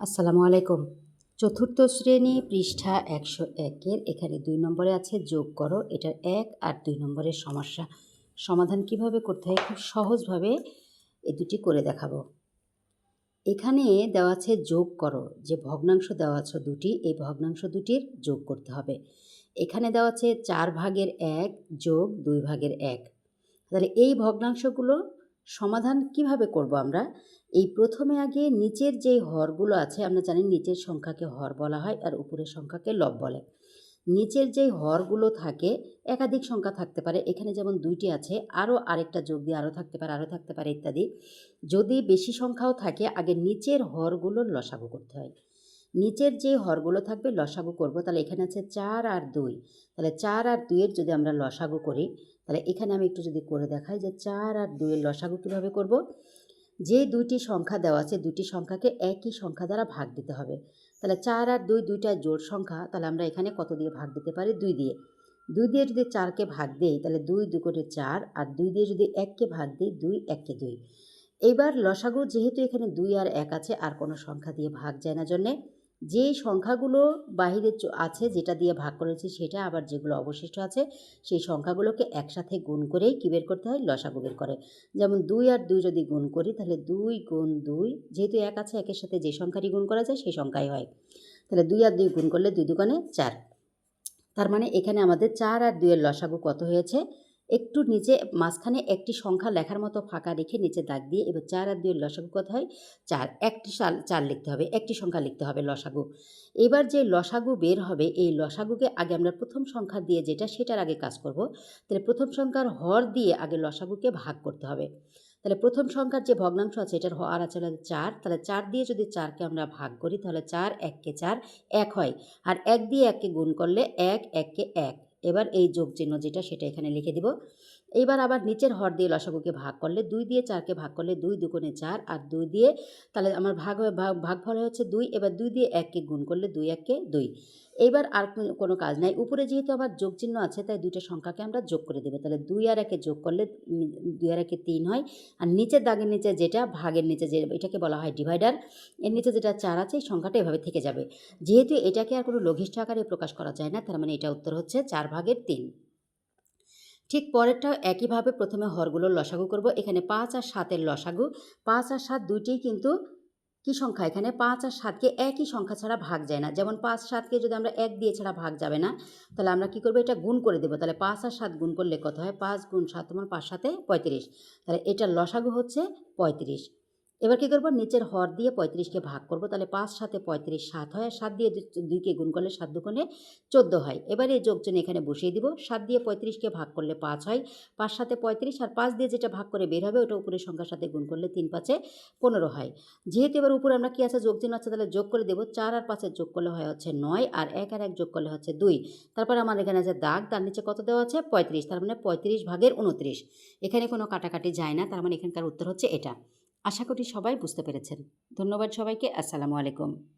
আসসালামু আলাইকুম। চতুর্থ শ্রেণি পৃষ্ঠা একশো একের এখানে দুই নম্বরে আছে যোগ করো, এটার এক আর দুই নম্বরের সমস্যা। সমাধান কীভাবে করতে হয়? খুব সহজভাবে এ দুটি করে দেখাবো। এখানে দেওয়া আছে যোগ করো, যে ভগ্নাংশ দেওয়া আছে দুটি, এই ভগ্নাংশ দুটির যোগ করতে হবে। এখানে দেওয়া আছে চার ভাগের এক যোগ দুই ভাগের এক। তাহলে এই ভগ্নাংশগুলো সমাধান কীভাবে করব আমরা? এই প্রথমে আগে নিচের যে হরগুলো আছে, আমরা জানি নিচের সংখ্যাকে হর বলা হয় আর উপরের সংখ্যাকে লব বলে। নিচের যে হরগুলো থাকে, একাধিক সংখ্যা থাকতে পারে। এখানে যেমন দুইটি আছে, আরও আরেকটা যোগ দিয়ে আরও থাকতে পারে, আরও থাকতে পারে ইত্যাদি। যদি বেশি সংখ্যাও থাকে, আগে নিচের হরগুলোর লসাগু করতে হয়। নিচের যে হরগুলো থাকবে, লসাগু করব। তাহলে এখানে আছে চার আর দুই। তাহলে চার আর দুইয়ের যদি আমরা লসাগু করি তাহলে এখানে আমি একটু যদি করে দেখাই যে চার আর দুইয়ের লসাগু কীভাবে করব? যে দুইটি সংখ্যা দেওয়া আছে, দুইটি সংখ্যাকে একই সংখ্যা দ্বারা ভাগ দিতে হবে। তাহলে চার আর দুই দুইটা জোড় সংখ্যা, তাহলে আমরা এখানে কত দিয়ে ভাগ দিতে পারি? দুই দিয়ে। দুই দিয়ে যদি চারকে ভাগ দিই, তাহলে দুই দু কোটে চার আর দুই দিয়ে যদি এককে ভাগ দিই, দুই এককে দুই। এইবার লসাগু যেহেতু এখানে দুই আর এক আছে, আর কোনো সংখ্যা দিয়ে ভাগ যায় না জন্যে যে সংখ্যাগুলো বাহিরে আছে, যেটা দিয়ে ভাগ করেছি সেটা আবার যেগুলো অবশিষ্ট আছে, সেই সংখ্যাগুলোকে একসাথে গুণ করেই কী বের করতে হয়? লসাগু বের করে। যেমন দুই আর দুই যদি গুণ করি, তাহলে দুই গুণ দুই, যেহেতু এক আছে, একের সাথে যে সংখ্যাটি গুণ করা যায়, সেই সংখ্যাই হয়। তাহলে দুই আর দুই গুণ করলে দুই দুগানে চার। তার মানে এখানে আমাদের চার আর দুইয়ের লসাগু কত হয়েছে? একটু নিচে, মাঝখানে একটি সংখ্যা লেখার মতো ফাঁকা রেখে নিচে দাগ দিয়ে এবার চার আর দুইয়ের লসাগু কত হয়? চার। একটি সাল, চার লিখতে হবে। একটি সংখ্যা লিখতে হবে লসাগু। এবার যে লসাগু বের হবে, এই লসাগুকে আগে আমরা প্রথম সংখ্যা দিয়ে যেটা, সেটার আগে কাজ করব। তাহলে প্রথম সংখ্যার হর দিয়ে আগে লসাগুকে ভাগ করতে হবে। তাহলে প্রথম সংখ্যার যে ভগ্নাংশ আছে, এটার হর আছে চার। তাহলে চার দিয়ে যদি চারকে আমরা ভাগ করি, তাহলে চার, এককে চার, এক হয়। আর এক দিয়ে এককে গুণ করলে এক, এককে এক। এবার এই যোগ চিহ্ন যেটা সেটা এখানে লিখে দিব। এইবার আবার নিচের হর দিয়ে লসাগুকে ভাগ করলে দুই দিয়ে চারকে ভাগ করলে দুই দুগুণে চার আর দুই দিয়ে, তাহলে আমার ভাগ ভাগ, ভাগফল হচ্ছে দুই, এবার দুই দিয়ে এককে গুণ করলে দুই, এককে দুই। এইবার আর কোনো কাজ নাই। উপরে যেহেতু আবার যোগ চিহ্ন আছে, তাই দুইটা সংখ্যাকে আমরা যোগ করে দেবো। তাহলে দুই আর একে যোগ করলে দুই আর একে তিন হয়। আর নিচের দাগের নিচে যেটা, ভাগের নিচে যে, এটাকে বলা হয় ডিভাইডার এর নিচে যেটা চার আছে, এই সংখ্যাটা এভাবে থেকে যাবে। যেহেতু এটাকে আর কোনো লঘিষ্ঠ আকারে প্রকাশ করা যায় না, তার মানে এটা উত্তর হচ্ছে চার ভাগের তিন। ঠিক পরেরটাও একইভাবে প্রথমে হরগুলোর লসাগু করব। এখানে পাঁচ আর সাতের লসাগু। পাঁচ আর সাত দুইটিই কিন্তু কি সংখ্যা? এখানে পাঁচ আর সাতকে একই সংখ্যা ছাড়া ভাগ যায় না। যেমন পাঁচ সাতকে যদি আমরা এক দিয়ে ছাড়া ভাগ যাবে না, তাহলে আমরা কি করব? এটা গুণ করে দেবো। তাহলে পাঁচ আর সাত গুণ করলে কত হয়? পাঁচ গুণ সাত তোমার পাঁচ সাথে পঁয়ত্রিশ। তাহলে এটার লসাগু হচ্ছে পঁয়ত্রিশ। এবার কী করব? নিচের হর দিয়ে পঁয়ত্রিশকে ভাগ করব। তাহলে পাঁচ সাথে পঁয়ত্রিশ সাত হয়, আর সাত দিয়ে দুইকে গুণ করলে সাত দুগুণে চোদ্দ হয়। এবারে যোগজন এখানে বসিয়ে দিব। সাত দিয়ে পঁয়ত্রিশকে ভাগ করলে পাঁচ হয়, পাঁচ সাথে পঁয়ত্রিশ আর পাঁচ দিয়ে যেটা ভাগ করে বের হবে, ওটা উপরের সংখ্যার সাথে গুণ করলে তিন পাঁচে পনেরো হয়। যেহেতু এবার উপরে আমরা কী আছে? যোগ চিহ্ন আছে, তাহলে যোগ করে দেবো। চার আর পাঁচের যোগ করলে হয় হচ্ছে নয়, আর এক আর এক যোগ করলে হচ্ছে দুই। তারপর আমার এখানে আছে দাগ, তার নিচে কত দেওয়া আছে? পঁয়ত্রিশ, তার মানে পঁয়ত্রিশ ভাগের উনত্রিশ এখানে কোনো কাটাকাটি যায় না, তার মানে এখানকার উত্তর হচ্ছে এটা। আশা করি সবাই বুঝতে পেরেছেন। ধন্যবাদ সবাইকে। আসসালামু আলাইকুম।